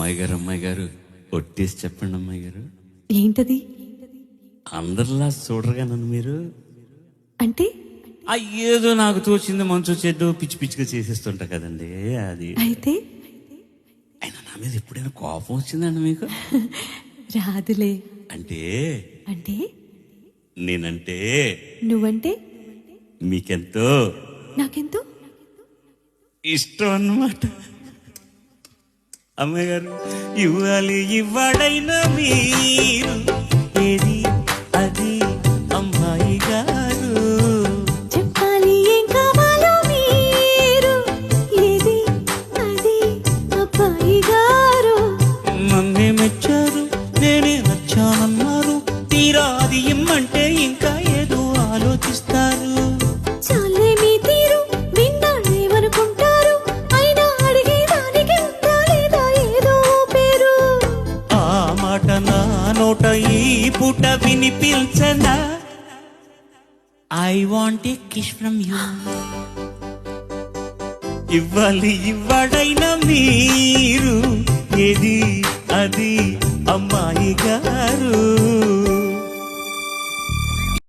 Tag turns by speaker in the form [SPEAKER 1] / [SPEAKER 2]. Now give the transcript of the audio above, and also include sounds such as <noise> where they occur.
[SPEAKER 1] అమ్మాయి గారు అమ్మాయి గారు ఒట్టేసి చెప్పండి అమ్మాయి గారు.
[SPEAKER 2] ఏంటది?
[SPEAKER 1] అందరిలా చూడరుగా నన్ను మీరు?
[SPEAKER 2] అంటే?
[SPEAKER 1] ఏదో నాకు తోచింది మంచు చెడ్డు పిచ్చి పిచ్చిగా చేసేస్తుంటా కదండి అది.
[SPEAKER 2] అయితే?
[SPEAKER 1] అయినా నా మీద ఎప్పుడైనా కోపం వచ్చిందండి మీకు? <laughs>
[SPEAKER 2] రాదులే.
[SPEAKER 1] అంటే?
[SPEAKER 2] అంటే?
[SPEAKER 1] నేనంటే?
[SPEAKER 2] నువ్వంటే?
[SPEAKER 1] మీకెంతో?
[SPEAKER 2] నాకెంతో?
[SPEAKER 1] ఇష్టం అన్నమాట. అమ్మాయి గారు ఇవ్వాలి ఇవ్వడైనా మీరు. ఏది అది అమ్మాయి గారు.
[SPEAKER 2] చెప్పాలి ఏం కావాలో మీరు. ఏది అది అబ్బాయి గారు.
[SPEAKER 1] నన్నే మెచ్చారు నేనే నచ్చానన్నారు. తీరా అది ఇమ్మంటే నోట ఈ పూట వినిపించనా. I want a kiss from you ఇవ్వాలి ఇవ్వడైనా మీరు. ఏది అది అమ్మాయి గారు.